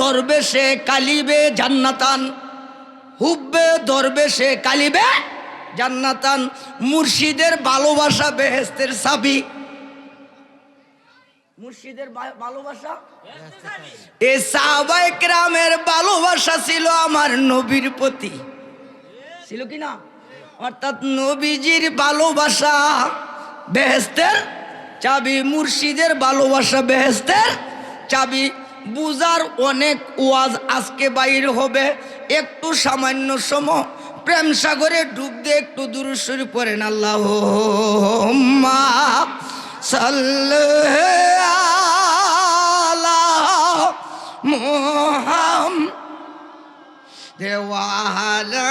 দরবেশে কালিবে জান্নাতান। হুব্বে দরবেশে কালিবে জান্নাতান। মুর্শিদের ভালোবাসা বেহেস্তের সাবি ভালোবাসা? ছিল আমার নবীর প্রতি। অর্থাৎ নবীজির ভালোবাসা বেহেস্তের চাবি, মুর্শিদের ভালোবাসা বেহেস্তের চাবি। বুজার অনেক ওয়াজ আজকে বাইর হবে। একটু সামান্য সময় প্রেম সাগরে ডুব দিয়ে একটু দূর শুরু করেন আল্লাহ মোহাম। দেওয়ালা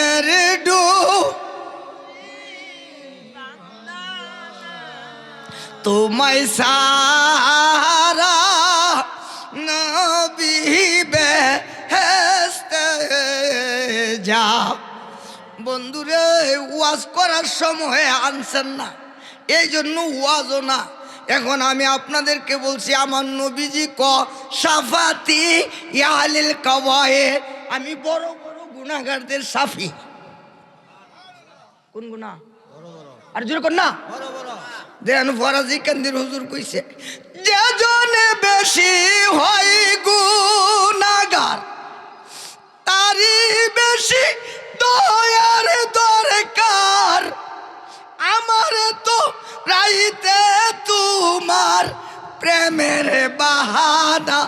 তোমায় সারা নবীবে যা বন্ধুরে, ওয়াজ করার সময় আনছেন না, এই জন্য ওয়াজও না। এখন আমি আপনাদেরকে বলছি, আমার নবীজি ক, সাফাতি ইয়ালিল কাওয়ায়ে। আমি বড় বড় গুনাহগারদের সাফি। কোন গুনাহ? আর জোরে কর না। দেন ফরাজি কান্দির হুজুর কইছে যে জনে বেশি হয় গুনাগার তারি বেশি দয়ার দরকার। আমার তো রাইতে তোমার প্রেমের বাহানা।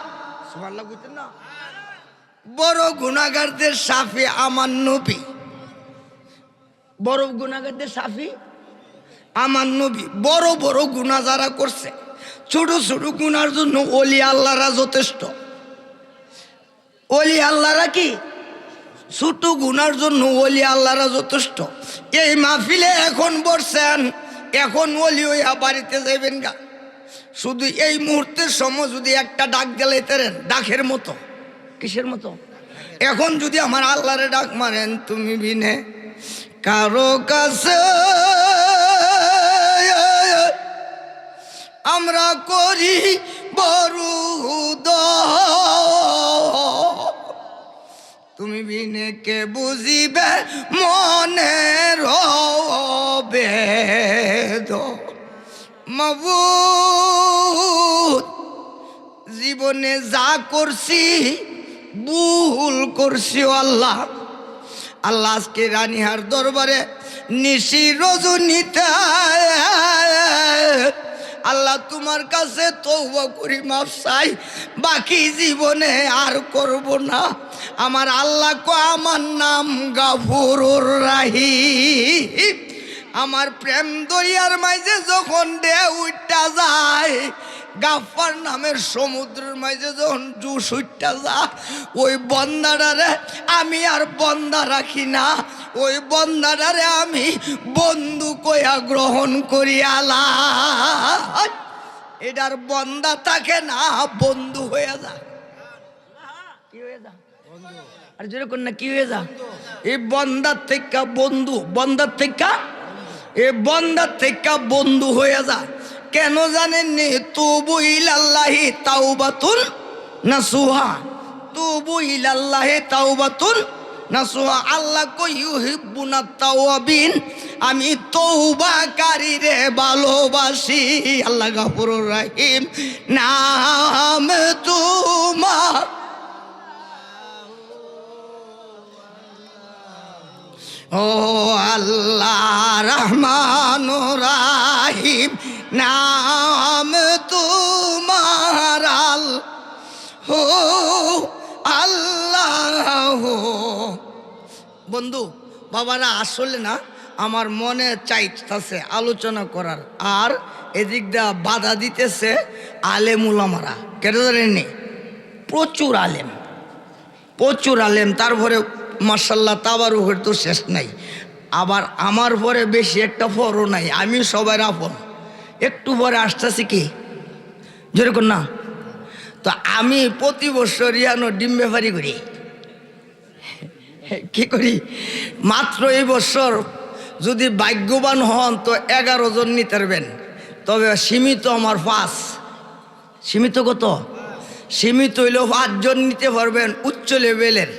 সুবহানাল্লাহ কইতেন না? বড় গুনাগারদের সাফি আমার নবী। বড় গুনাগারদের সাফি আমার নবী বড় বড় গুণা যারা করছে, ছোট ছোট গুনার জন্য অলি আল্লাহরা যথেষ্ট। অলি আল্লাহরা কি? ছোট গুনার জন্য অলি আল্লাহরা যথেষ্ট। এই মাহফিলে এখন বসছেন, এখন অলি হইয়া বাড়িতে যাইবেন গা। শুধু এই মুহূর্তের সময় যদি একটা ডাক গেলাইতেন ডাকের মতো। কিসের মতো? এখন যদি আমার আল্লাহরে ডাক মারেন, তুমি বিনে কারও কাছে আমরা করি বরুদ তুমি বিনে কে বুঝিবে মনে রবেদ মবুদ জীবনে যা করছি, ভুল করছি আল্লাহ। আল্লাহ আজকে রানিহার দরবারে নিশি রজনীতে আল্লাহ তোমার কাছে তৌবা করি, মাফ চাই। বাকি জীবনে আর করব না। আমার আল্লাহ কো আমার নাম গাফুরুর রাহি আমার প্রেম দরিয়ার মাঝে যখন দে উঠটা যায় গাফার নামের সমুদ্রের মাঝে যখন জুস উঠটা যা, ওই বন্দারারে আমি আর বন্দা রাখি না। ওই বন্দারারে আমি বন্ধু কয়া গ্রহণ করি আলা। এটার বন্দা থাকে না, বন্ধু হয়ে যা। কি হয়ে যা? আর যেরকম না, কি হয়ে যা? এই বন্দার থেকে বন্ধু, বন্দার থেকে? এ বন্দার থেকে বন্ধু হয়ে যা। কেন জানেননি? তবু ইলাল্লাহি তাওবাতুল নাসুহা। তবু ইলাল্লাহি তাওবাতুল নাসুহা। আল্লাহ কই, ইউহিব্বুনা তাওয়াবিন, আমি তৌবাকারী রে, ভালোবাসি। আল্লাহ গাফুরুর রহিম। নাম তোমার ও আল্লাহ রহমান রাহিম। নাম বন্ধু, বাবারা আসলে না, আমার মনে চাইতেছে আলোচনা করার। আর এদিক দা বাধা দিতেছে আলেম উলামারা কেটে জানেননি? প্রচুর আলেম। প্রচুর আলেম তারপরে মার্শাল্লাহ তাবার উপর তো শেষ নাই। আবার আমার পরে বেশি একটা ফরও নাই আমি সবার আপন। একটু পরে আসতেছি কি? যেরকম না। তো আমি প্রতি বছর ইয়ানো ডিম ব্যাপারি করি। কি করি? মাত্র এই বছর যদি ভাগ্যবান হন তো এগারো জন নিতে পারবেন। তবে সীমিত আমার পাঁচ। সীমিত কত? সীমিত হইলেও পাঁচজন নিতে পারবেন উচ্চ লেভেলের।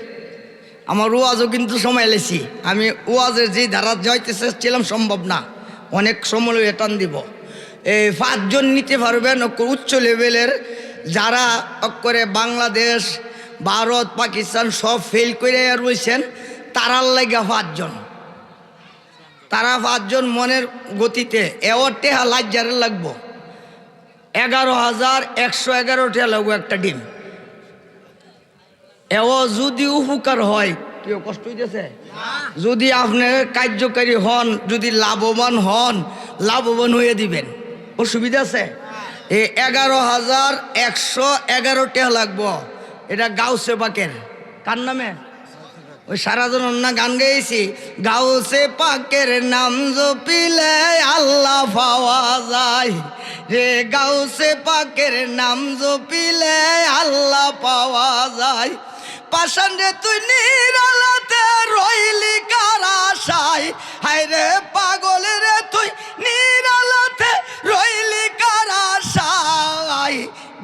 আমার ওয়াজও কিন্তু সময় লেছি। আমি ওয়াজের যে ধারা যাইতে চেয়েছিলাম সম্ভব না। অনেক সময় এটান দিব। এই পাঁচজন নিতে পারবেন উচ্চ লেভেলের যারা করে বাংলাদেশ ভারত, পাকিস্তান সব ফেল করে রয়েছেন তারার লাগা পাঁচজন। তারা পাঁচজন মনের গতিতে এও টেহা লাজ্জারে লাগবো। এগারো হাজার একশো এগারো টেহা লাগবো একটা ডিম। এও যদি উপকার হয় কেউ কষ্ট হইতেছে? যদি আপনি কার্যকারী হন, যদি লাভবান হন, লাভবান হয়ে দিবেন। অসুবিধা আছে? এগারো হাজার একশো এগারো টেহা লাগবো। এটা গাউসে বাকের কার নামে? ওই সারাজন অন্য গান গেয়েছি। গাউসে পাকের নাম জপিলে আল্লাহ পাওয়া যায়। রে গাউসে পাকের নাম জপিলে আল্লাহ পাওয়া যায়। পাশান তুই নিরালাতে রইলি কারাশাই হাই রে পাগল রে তুই নিরালাতে রইলি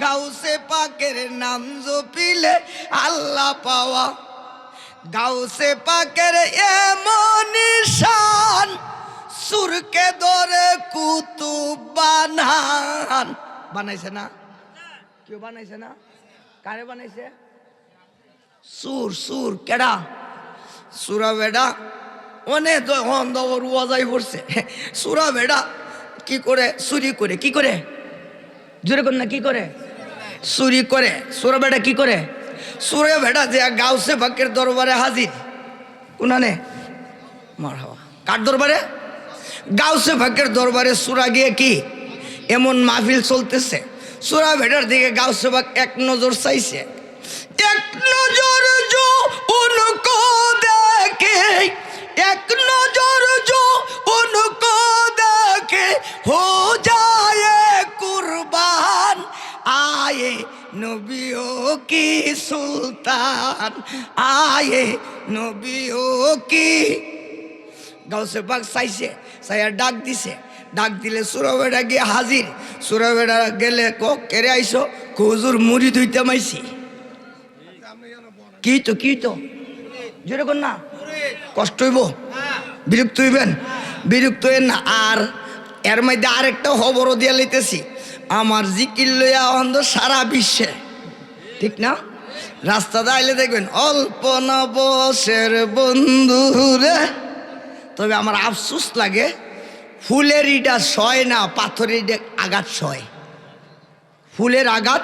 গাউসে পাকের নাম জপিলে আল্লাহ পাওয়া। গাউসে পাকের এমন শান সুরকে ধরে কুতুব বানান। বানাইছে না? কেউ বানাইছে না? কারে বানাইছে? সুর সুর, কেডা? সুরা বেডা? অনেক অন্ধবর ওয়াজাই পড়ছে। সুরা বেডা? কি করে? চুরি করে, কি করে? জোরে কর না, কি করে? চুরি করে। সুরা বেডা কি করে? সুরে বেডা যে গাউসে বাকের দরবারে হাজির। কোনানে মার কার দরবারে? গাউসে ফাঁকের দরবারে সুরা গিয়ে কি? এমন মাহফিল চলতেছে। সুরা ভেটার দিকে গাউসে বাক এক নজর চাইছে। এক নজর জো উनको সুলতান আয়ে নবিও কি? গাউসে পাক চাইছে, চাইয়া ডাক দিছে। ডাক দিলে সুরবেড়া গিয়ে হাজির। সুরবেড়া গেলে ক কেড়ে আইসো হুজুর মুড়ি ধুইতে মাইছি। কি তো কি তো? জোরে কর না। কষ্ট হইব। বিরক্ত হইবেন। বিরক্ত হইবেন না। আর এর মধ্যে আরেকটা খবরও দিয়া লইতেছি। আমার জিকির লইয়া অন্ধ সারা বিশ্বে। ঠিক না? রাস্তাতে আইলে দেখবেন অল্প নবসের বন্ধু রে তবে আমার আফসোস লাগে, ফুলের ইটা সয় না, পাথরের আঘাত সয়। ফুলের আঘাত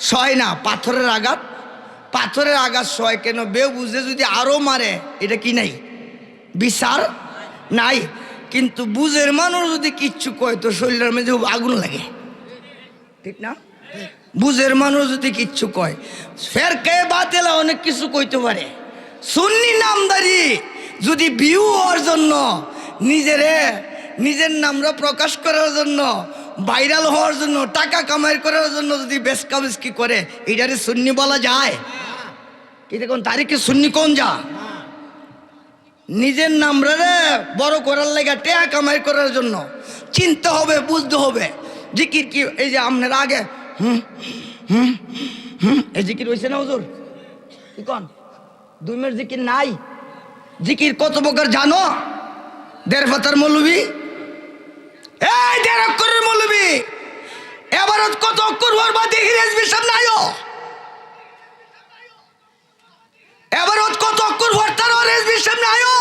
সয় না, পাথরের আঘাত। পাথরের আঘাত সয় কেন? বেউ বুঝে যদি আরও মারে, এটা কি নাই? বিচার নাই। কিন্তু বুঝের মানুষ যদি কিচ্ছু কয়, তো শরীরের মধ্যে আগুন লাগে। ঠিক না? বুঝের মানুষ যদি কিচ্ছু কয়, ফের কে বাতেলা অনেক কিছু কইতে পারে। সুন্নি নামদারি যদি ভিউ হওয়ার জন্য, নিজেরে, নিজের নামরা প্রকাশ করার জন্য, ভাইরাল হওয়ার জন্য, টাকা কামাই করার জন্য যদি বেসকাবেসকি করে, এটারে সুন্নি বলা যায়? এটা কোন তারিখে সুন্নি কোন যা? নিজের নামরা রে বড় করার লেগে টেয়া কামাই করার জন্য। চিনতে হবে, বুঝতে হবে। জিকির কি, এই যে আপনার আগে এই জিকির হয়েছে না হুজুর? কন? দুই মিনিট জিকির নাই। জিকির কত প্রকার জানো? দেড় পাতার মৌলবি। এই দেড় অক্ষরের মৌলবি। এবার কত অক্ষর হওয়ার বাদে হিরেজবি সামনে আয়ো। কত অক্ষর হওয়ার তার রেজবি সামনে আয়ো।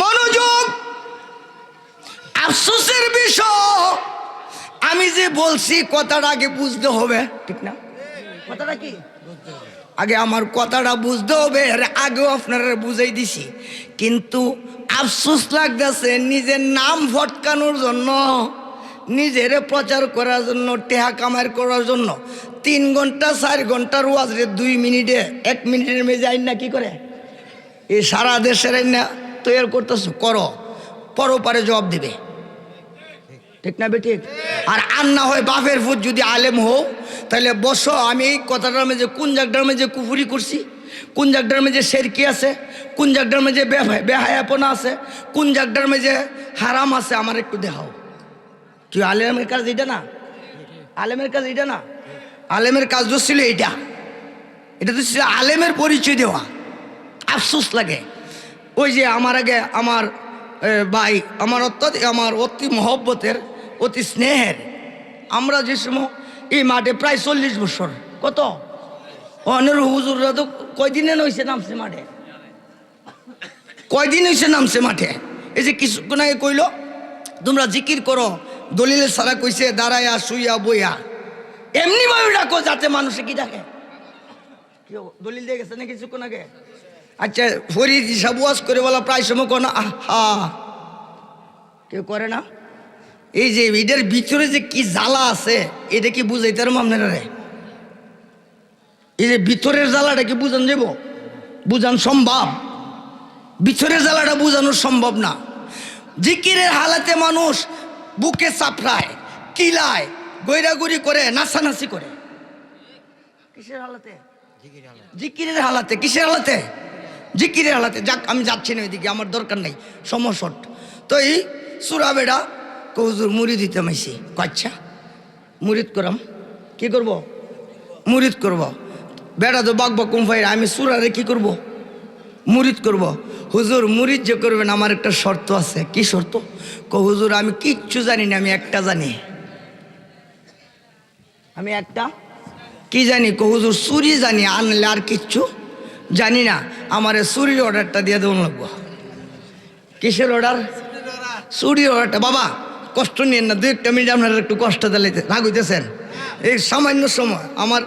মনোযোগ আফসোসের বিষয়। আমি যে বলছি, কথাটা আগে বুঝতে হবে। ঠিক না? কথাটা কি? আগে আমার কথাটা বুঝতে হবে আর আগেও আপনারা বুঝাই দিছি। কিন্তু আফসোস লাগতেছে, নিজের নাম ফটকানোর জন্য, নিজের প্রচার করার জন্য, টেহা কামার করার জন্য, তিন ঘণ্টা, চার ঘণ্টার ওয়াজরে দুই মিনিটে, এক মিনিটের মেজে আইন না কি করে? এই সারা দেশের আইন না তৈরি করতেছো, করো। পরপারে জবাব দিবে। ঠিক না বেঠিক? আর আর না হয় বাপের ফুট যদি আলেম হও, তাহলে বসো, আমি এই কথাটার মধ্যে কোন জায়গাটার মধ্যে কুফুরি করছি? কোন জায়গাটার মধ্যে সেরকি আছে? কোন জায়গাটার বেহায় বেহায়াপনা আছে? কোন জায়গাটার মধ্যে হারাম আছে? আমার একটু দেখাও। কি, আলেমের কাজ এটা না? আলেমের কাজ এটা না? আলেমের কাজ তো ছিল এইটা। এটা তো ছিল আলেমের পরিচয় দেওয়া। আফসোস লাগে। ওই যে আমার আগে আমার ভাই, আমার অত্যাধিক আমার অতি মহব্বতের, অতি স্নেহের, আমরা যে সময় এই মাঠে প্রায় চল্লিশ বছর, কত? অনের হুজুররা তো কয়দিনে নইছে নামছে মাঠে? কয়দিন হয়েছে নামছে মাঠে? এই যে কিছুক্ষণ আগে কইল, তোমরা জিকির করো, দলিলে সারা কইছে দাঁড়াইয়া শুইয়া, বইয়া। এমনি ভাবে ডাকো যাতে মানুষে কি ডাকে? দলিল দিয়ে গেছে না কিছুক্ষণ আগে? আচ্ছা ফরিদ হিসাব ওয়াজ করে বলা প্রায় সময় কোনো আহা। কেউ করে না? এই যে এটার ভিতরে যে কি জ্বালা আছে এটা কি বুঝাইতে পারব আপনারা রে? এই যে ভিতরের জ্বালাটা কি বুঝান যাব বুঝান সম্ভব। ভিতরের জ্বালাটা বুঝানো সম্ভব না। জিকিরের হালাতে মানুষ বুকে চাপড়ায় কিলায় গৈরাগুড়ি করে নাচানাচি করে। কিসের হালাতে। জিকিরের হালাতে কিসের হালাতে? জিকিরের হালাতে, যাক, আমি যাচ্ছি না ওইদিকে, আমার দরকার নাই সমসট তো এই সুরা বেড়া কৌজুর মুড়ি দিতে মাইছি, কচ্ছা, মুরিদ করাম, কি করব? মুরিদ করব। বেড়া তো বাক বাকুম ভাই আমি সুরারে কি করব? মুরিদ করব। হুজুর মুরিদ যে করবেন, আমার একটা শর্ত আছে, কি শর্ত? ক হুজুর, আমি কিচ্ছু জানি না, আমি একটা জানি। আমি একটা কি জানি? কো হুজুর, চুরি জানি, আনলে আর কিচ্ছু জানি না আমার চুরির অর্ডারটা দিয়ে দেবো লাগবো। কিসের অর্ডার চুরির অর্ডারটা বাবা কষ্ট নিয়েন না দু একটা মিনিট আপনারা একটু কষ্ট দিলে রাগ হইতেছেন। এই সামান্য সময় আমার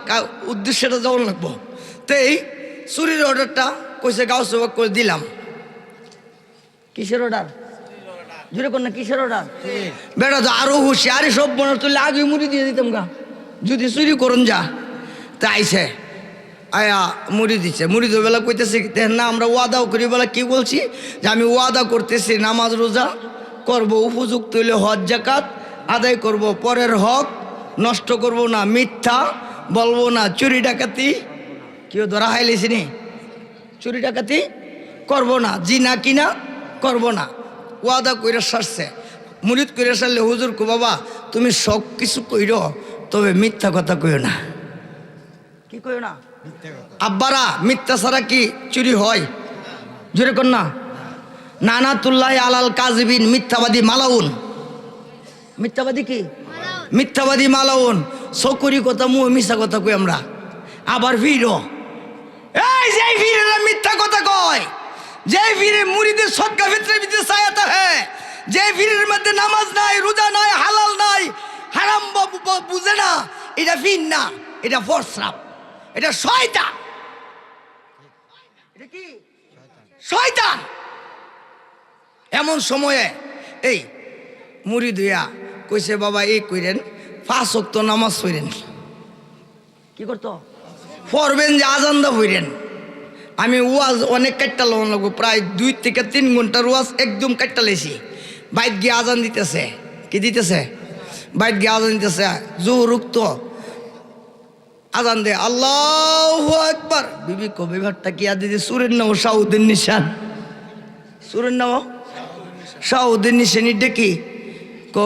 উদ্দেশ্যটা যেমন লাগবো। তো এই চুরির অর্ডারটা কইসে গাও সেবক করে দিলাম। কিসের অর্ডার জুড়ে কোন না কিসের অর্ডার বেটা তো আরও হুশি আরে সব মনে তুললে আগে মুড়ি দিয়ে দিতাম গা। যদি চুরি করুন যা। তা আইসে আয়া মুড়ি দিচ্ছে মুড়ি তো বেলা কইতেছি না, আমরা ওয়াদাও করি। বেলা কি বলছি? যে আমি ওয়াদা করতেছি, নামাজ রোজা করব, উপযুক্ত হইলে হজ জাকাত আদায় করব, পরের হক নষ্ট করব না, মিথ্যা বলব না, চুরি ডাকাতি কেউ ধরা হাইলেছি নি? চুরি ডাকাতি করব না, জিনা কিনা করব না। ওয়াদা কইরা সারছে। মুরিদ কইরা সারলে, হুজুর কো বাবা, তুমি সব কিছু কইর, তবে মিথ্যা কথা কইও না। কি কইও না? আব্বারা মিথ্যা ছাড়া কি চুরি হয়? জোরে কর না। নানাতুল্লাহ আলাল কাজবিন মিথ্যাবাদী মালাউন। মিথ্যাবাদী কি? মিথ্যাবাদী মালাউন। চকুরি কথা মুহ মিশা কথা কই আমরা। আবার ভিড় এই যে ভিড়েরা মিথ্যা কথা কয়। যে ভিড়ে মুড়িদের সৎকা ভিতরে ভিতরে সায়াতা হ্যাঁ যে ভিড়ের মধ্যে নামাজ নাই রোজা নাই হালাল নাই হারাম বুঝে না। এটা ভিড় না এটা ফরসাপ এটা শয়তান। এটা কি? শয়তান। এমন সময়ে এই মুড়ি দুইয়া কইছে বাবা এই কইরেন পাঁচ অক্ত নামাজ পড়েন। কি করতো? পড়বেন যে আজান্দা হইরেন আমি ওয়াজ অনেক কাটটা লোন লাগবো। প্রায় দুই থেকে তিন ঘণ্টার ওয়াজ একদম কাটটা লেছি বাইক গিয়ে আজান দিতেছে। কি দিতেছে? বাইক গিয়ে আজান দিতেছে। জোর উক্ত আজান দে, আল্লাহ একবার বিবি কবি ভাটটা কি আর দিদি? সুরের নাম সাউদ্দিন নিশান। সুরের নাম সাউদ্দিন নিশানি ডেকি ক?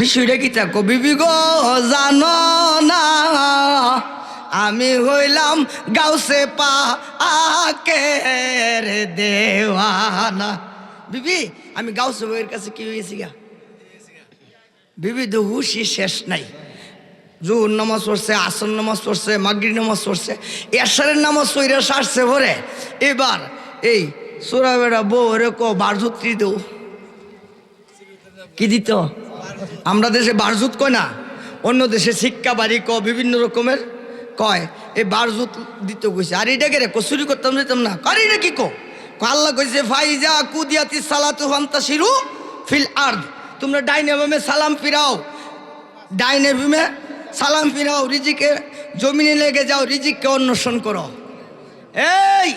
বিষয়টা কি তা? কবি গো, জানো না, আমি হইলাম গাউসে পা আকের দেওয়ানা। বিবি, আমি গাউসে বইয়ের কাছে কি হয়েছি গা? বিবি, তো হুশি শেষ নাই। জুহুর নামাজ পড়ছে আসন নামাজ পড়ছে মাগরি নামাজ পড়ছে, এশারের নামাজ সইরা সারছে ভরে। এবার এই সোরা বেড়া বউ রে ক বারজুত্রি দেও কি দিত? আমরা দেশে বারজুত কয় না, অন্য দেশে শিক্ষা বাড়ি ক বিভিন্ন রকমের কয়, এই বারজুত দিতে কইছে। আর এটা রে কসুরি করতাম, যেতাম না। কার এটা কি কো? আল্লাহ কইছে, ফাইজা কুদিয়াতি সালাতু ফান্তাসিরু ফিল আরদ। তোমরা ডাইনে সালাম ফিরাও। ডাইনে সালাম ফিরাও, রিজিকে জমিনে লেগে যাও, রিজিককে অন্বেষণ করো। এই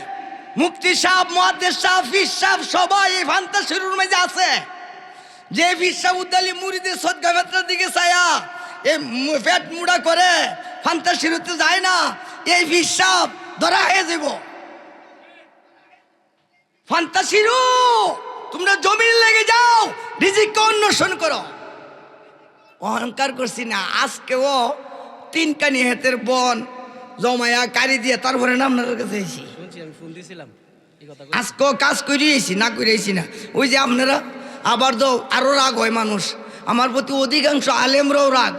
মুক্তি সাহ মহাদেশ সাহ ফির সাহ সবাই এই ফান্তাসিরুর মাঝে আছে। যে বিশ্বা উদ্দালি মুড়িদের সদ্গা দিকে ছায়া এই পেট মুড়া করে ফান্তা শিরুতে যায় না, এই বিশ্বাপ ধরা হয়ে যাব। ফান্তা তোমরা জমিন লেগে যাও, রিজিককে অন্বেষণ করো। অহংকার করছি না। আজকেও তিন কানি হেতের বন জমায়া কারি দিয়ে তারপরে নাম আপনাদের কাছে কথা আজকেও কাজ করিয়েছি না করিয়েছি না। ওই যে আপনারা আবার তো আরও রাগ হয় মানুষ। আমার প্রতি অধিকাংশ আলেমরাও রাগ।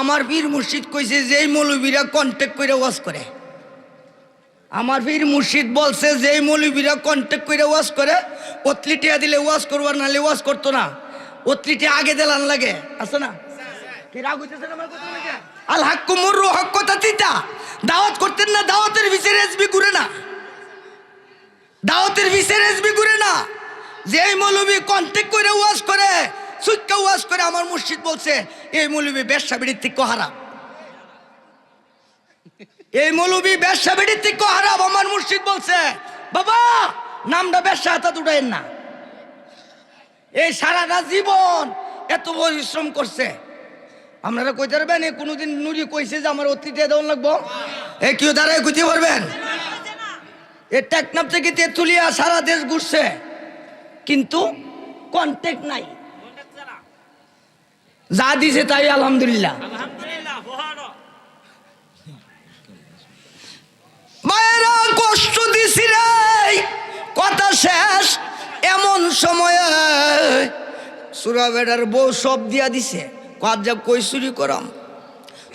আমার বীর মুর্শিদ কইছে যেই মৌলবীরা কন্ট্যাক্ট করে ওয়াজ করে। আমার বীর মুর্শিদ বলছে যেই মৌলবীরা কন্ট্যাক্ট করে ওয়াজ করে। অতলিটিয়া দিলে ওয়াজ করবার নাহলে ওয়াজ করতো না। অতলিটি আগে দিলান লাগে। আছে না? কি রাগ হইতেছে আমার কথা লাগে আল হাক্কু মুরু হক কথা তিতা দাওয়াত করতেন না, দাওয়াতের ভিতরে এসবি ঘুরে না। দাওয়াতের ভিসের এসবি ঘুরে না। যে এই মৌলবী কন্ট্যাক্ট করে ওয়াজ করে সুক্কা ওয়াজ করে আমার মুর্শিদ বলছে, এই মৌলবী ব্যবসা বেড়ির থেকে এই মৌলবী ব্যবসা বেড়ির থেকে হারাম, আমার মুর্শিদ বলছে, বাবা, নামটা ব্যবসা হাতা উঠাইন না। এই সারাটা জীবন এত পরিশ্রম করছে। আপনারা কইতে পারবেন এ কোনোদিন নুরি কইছে যে আমার অতীতে দেওয়ান লাগবো? এ কেউ দাঁড়ায় কইতে পারবেন? এ টেকনাফ থেকে তেঁতুলিয়া সারা দেশ ঘুরছে। কিন্তু কন্টেক্ট নাই। যা দিছে তাই আলহামদুলিল্লাহ। মায়েরা কষ্ট সুরা বেড়ার বউ সব দিয়া দিছে। কাজ যা কই চুরি করাম?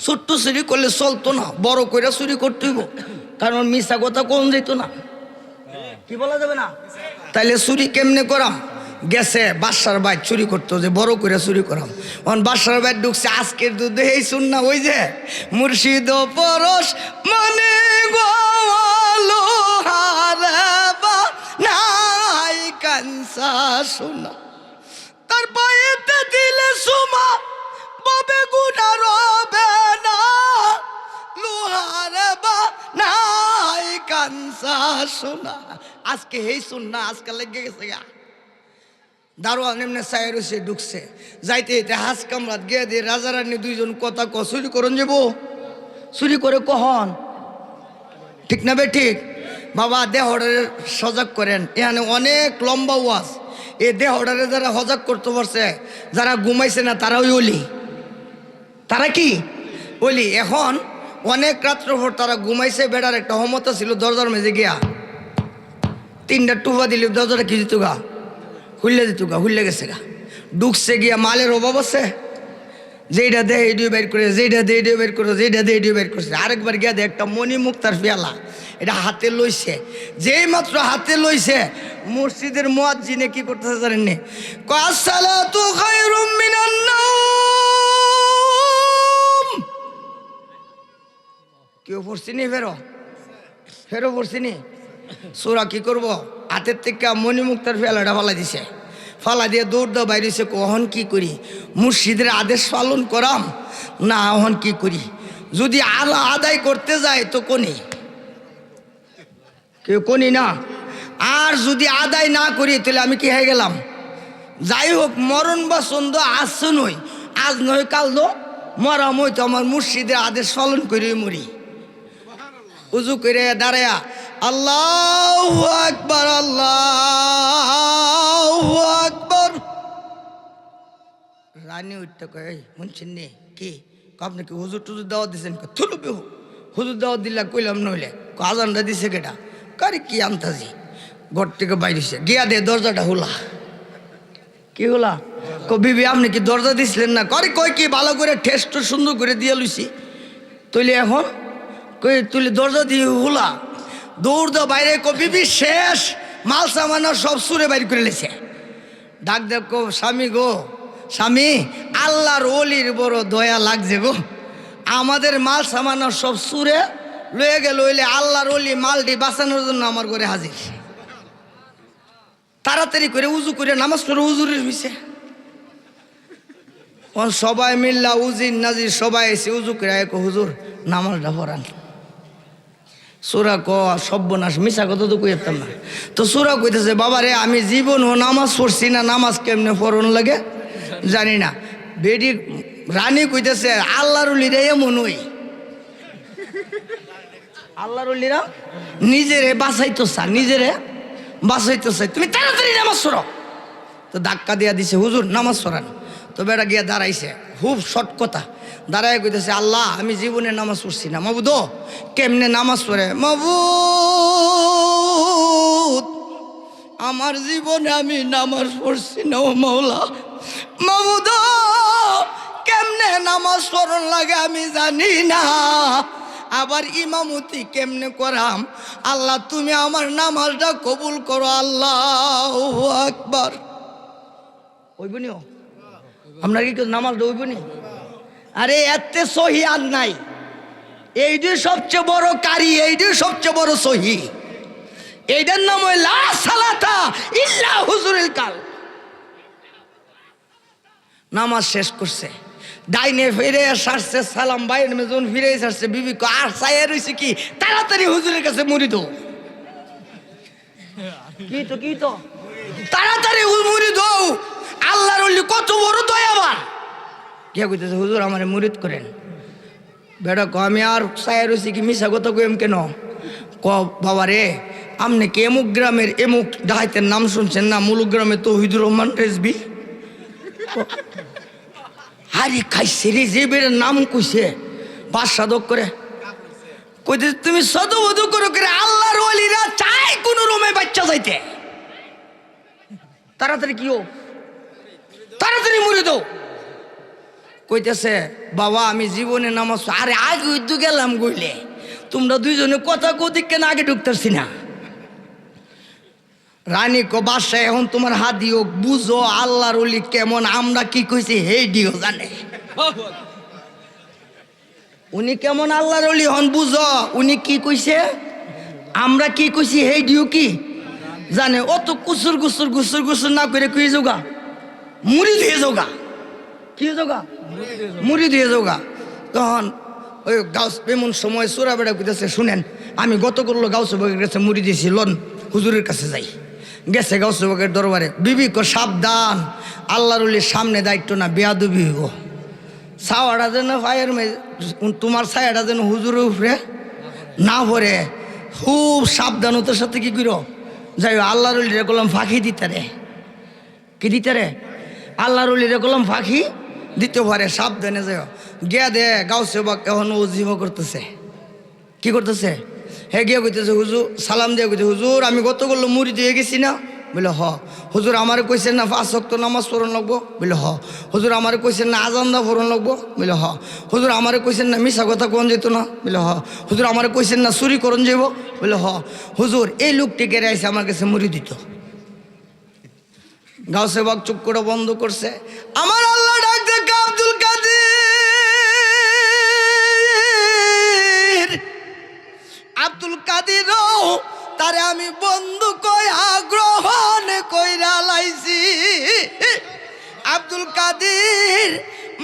ছোট্ট চুরি করলে চলতো না, বড় কইরা চুরি করতে হইব। কারণ মিশা কথা কোন যেত না। কি বলা যাবে না? তাইলে চুরি কেমনে করাম? গেছে বাসার বাই চুরি করতো যে বড় করে চুরি করাম। অন বাসার বাই ঢুকছে, আজকের দুধ এই শুন না ওই যে, মুর্শিদ পরশ মানে গোয়ালো হারে বা নাই কানসা শোনা পায়েতে দিলে সুমা, বাবে রবে না। লোহারে বা নাই কানসা শোনা আজকে এই শুন না আজকে লেগে গেছে গা। দারোয়ান এমনি সায়ের সে ঢুকছে। যাইতে যাইতে হাস কামরাত গিয়ে দিয়ে রাজা রানী দুইজন কথা ক চুরি করন যাব? চুরি করে কহন ঠিক না বে ঠিক? বাবা, দেহটারে সজাগ করেন। এখানে অনেক লম্বা ওয়াজ। এই দেহটারে যারা সজাগ করতে পারছে, যারা ঘুমাইছে না তারা ওই ওলি। তারা কি? ওলি। এখন অনেক রাত্র ভর তারা ঘুমাইছে, বেড়ার একটা ক্ষমতা ছিল, দরজার মেঝে গিয়া। তিনটা টুপা দিলে দরজাটা কি দিত গা? হুল্লে দিত গা হুল্লে গেছে গা। ডুকছে গিয়া, মালের অভাব আছে। যেইটা দে এডিও বের করে যেইটা দে এডিও বের করে যেইটা দে এডিও বের করছে। আরেকবার গিয়া দে একটা মণি মুক্তার পেয়ালা। এটা হাতে লইছে। যেই মাত্র হাতে লইছে, মসজিদের মুয়াজ্জিনে কি করতেছে জানেন নি কাসালাতু খায়রুম মিনান নাওম। কেউ পড়ছি নি ফেরো? ফেরো পড়ছি নি সোরা কি করব? হাতের থেকে মণিমুক্তার ফেলাটা ফালা দিছে। ফালা দিয়ে দৌড় দাও বাইরেছে কখন কি করি? মুর্শিদের আদেশ পালন করাম? না, অহন কি করি? যদি আলা আদায় করতে যায় তো কোনি? কোনি না। আর যদি আদায় না করি, তাহলে আমি কি হয়ে গেলাম? যাই হোক, মরণ বা সন্দ আজ নই আজ নয়, কাল দো মরা মই তো আমার মুর্শিদের আদেশ পালন করে মরি। উজু করে দাঁড়ায়া, আল্লাহ আকবর আল্লাহ আকবর। রানী উঠতে কয় শুনছেন নে, কি? কয়, আপনি কি হুজুর টুজুর দাওয়াত দিচ্ছেন থুলু বেহু। হুজুর দাওয়াত দিলা কইলাম নইলে। আজানটা দিছে কেটা কারে কি আনতাজি ঘর থেকে বাইরেছে গিয়া দে, দরজাটা হুলা। কি হুলা? ক, বিবি, আপনি কি দরজা দিছিলেন না? করে, কই কি ভালো করে টেস্ট সুন্দর করে দিয়ে লুইছি। তৈলে এখন? কই তুলি দরজা দিয়ে হুলা। দৌড় দাও বাইরে। কো, বিবি, শেষ। মাল সামানা সব সুরে বাইর করে লেছে। ডাক কো, স্বামী গো। স্বামী, আল্লাহর অলির বড় দয়া লাগছে গো। আমাদের মাল সামানা সব সুরে লয়ে গেল হইলে আল্লাহর অলি মালটি বাঁচানোর জন্য আমার ঘরে হাজির। তাড়াতাড়ি করে উজু করে নামাজ পড়ে উজুরের হইছে। সবাই মিল্লা উজির নাজির সবাই এসে উজু করে এক হুজুর, নামাজটা পড়ান। সুরা ক, সব্যনাশ মিশা কথা তো কইতাম না। তো সুরা কইতেছে, বাবা রে, আমি জীবন ও নামাজ পড়ছি না, নামাজ কেমনে পড়ন লাগে? জানি না। বেডি, রানী কইতেছে, আল্লাহর উলিরে এমন ওই। আল্লাহর উলিরা নিজেরে বাঁচাইতো চা নিজেরে বাঁচাইতো চাই তুমি তাড়াতাড়ি নামাজ পড়ো। তো ধাক্কা দিয়া দিছে, হুজুর, নামাজ পড়ান। তো বেড়া গিয়া দাঁড়াইছে, খুব শর্ট কথা। দাঁড়ায় কইতেছে, আল্লাহ, আমি জীবনে নামাজ পড়ছি না। মাবুদ, কেমনে নামাজ পড়ে? মাবুদ, আমার জীবনে আমি নামাজ পড়ছি না, ও মাওলা। মাবুদ, কেমনে নামাজ পড়ন লাগে আমি জানি না। আবার ইমামতি কেমনে করাম? আল্লাহ, তুমি আমার নামাজটা কবুল করো। আল্লাহ আকবার। ওইবনিও আপনার কি নামাজটা ওইবনি আরে, এত সহি আর নাই। এইটাই সবচেয়ে বড় কারি এইটাই সবচেয়ে বড় সহি। এইটার নাম ওই লা ইল্লা হুজুরিল কাল। নামাজ শেষ করছে। ডাইনে ফিরে সারছে সালাম বাইরে মেজন ফিরে সারছে বিবি কো আর চাইয়া রইছে কি? তাড়াতাড়ি হুজুরের কাছে মুড়ি দো কি তো কি তো? তাড়াতাড়ি মুড়ি দো আল্লাহর অলি কত বড় দয়াবান। কে কইতেছে হুজুর আমারে মুরিদ করেন। বেটা ক আমি আর চাইয়া রইছি কি? মিশা কথা কইম কেন? ক বাবা রে আপনি কি এমুক গ্রামের এমুক ডাহাইতের নাম শুনছেন না? মুলুক গ্রামে তৌহিদুর রহমান রেজবি? হারি খাইছে রে যে বেড়ে নাম কইছে। বাদশাদক করে। কইতে তুমি সদবধ করো করে আল্লাহর ওলিরা চাই কোন রুমে বাচ্চা যাইতে। তাড়াতাড়ি কি ও তাড়াতাড়ি মরে দাও কইতেছে, বাবা, আমি জীবনে নামাজ আরে, আগে গেলাম গইলে তোমরা দুইজনে কথা কদিক কেন আগে ঢুকতেছি না? রানী কো বাসায় এখন তোমার হাত দিও, বুঝো আল্লাহর অলি কেমন, আমরা কি কইছি হে দিও জানে। উনি কেমন আল্লাহর অলি হন, বুঝো, উনি কি কইছে? আমরা কি কইছি হে দিও কি? জানে অত কুসুর গুসুর গুসুর গুসুর না করে কুই যোগা? মুড়ি দিয়ে যোগা। কি যোগা? মুড়ি দিয়ে যোগা। তখন ওই গাছ এমন সময় চোরা বেড়া কইতেছে, শুনেন, আমি গত করল গাউস কাছে মুড়ি দিয়েছি, লন, হুজুরের কাছে যাই। গেছে গাউস বাগের দরবারে। বিবি কো সাবধান। আল্লাহর উলির সামনে দায়িত্ব না বেয়াদুবি হইব। ছাওয়াটা যেন ফায়ের মে তোমার ছায়াটা যেন হুজুরের উপরে না ভরে খুব সাবধানতার সাথে কি করো যাই হোক, আল্লাহর উলিরে কলম ফাঁকি দিতে রে। কি দিতে রে? আল্লাহর উলিরে কলম ফাঁকি দিতে পারে সাবধানে যাই। গিয়া দে গাও সেবক এখন উজিফা করতেছে। কি করতেছে? হে গিয়া কইতেছে, হুজুর, সালাম দিয়ে কইতে হুজুর, আমি গত করল মুড়ি দিয়ে গেছি না? বলে, হ। হুজুর আমার কইছেন না, পাঁচ শক্ত নামাজ পড়ন লাগবো? বলে, হ। হুজুর আমার কইছেন না আজান্দা পড়ন লাগবো? বলে, হ। হুজুর আমার কইছেন না মিশা কথা কোন যেত না? বলে, হ। হুজুর আমার কইছেন না, চুরি করন যাইব? বলে, হ। হুজুর, এই লোকটি কেড়ে আইসে আমার কাছে মুড়ি দিত? গাও সেবক চুপ করে বন্ধ করছে। আমার আল্লাহ ডাক আব্দুল কাদের? আব্দুল কাদির তারে আমি বন্ধু কয়া গ্রহণ কইরা লাইছি। আব্দুল কাদের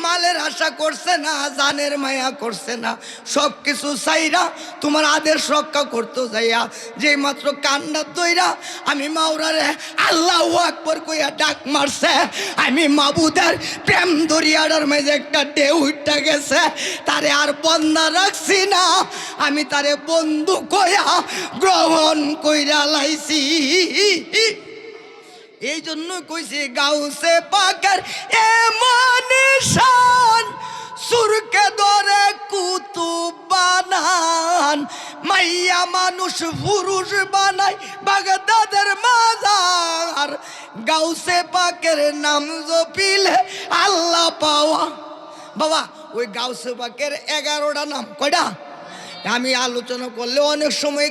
মালের আশা করছে না, জানের মায়া করছে না। সব কিছু চাইরা তোমার আদেশ রক্ষা করতে যাইয়া যে মাত্র কান্না তৈরা আমি মাওরারে আল্লাহ আকবর কইয়া ডাক মারছে। আমি মাবুদের প্রেম দরিয়াটার মেঝে একটা ঢেউ উঠটা গেছে। তারে আর বন্ধা রাখছি না। আমি তারে বন্ধু কইয়া গ্রহণ কইরা লাইছি। এই জন্য কইছে, গাউসে পাকার এমন শান সুরকে ধরে কুতুব বানান। মাইয়া মানুষ, পুরুষ বানাই বাগদাদের মাজার। গাউসে পাকের নাম জপিলে আল্লাহ পাওয়া। বাবা, ওই গাউসে পাকের এগারোটা নাম কয়টা? আমি আলোচনা করলে অনেক সময়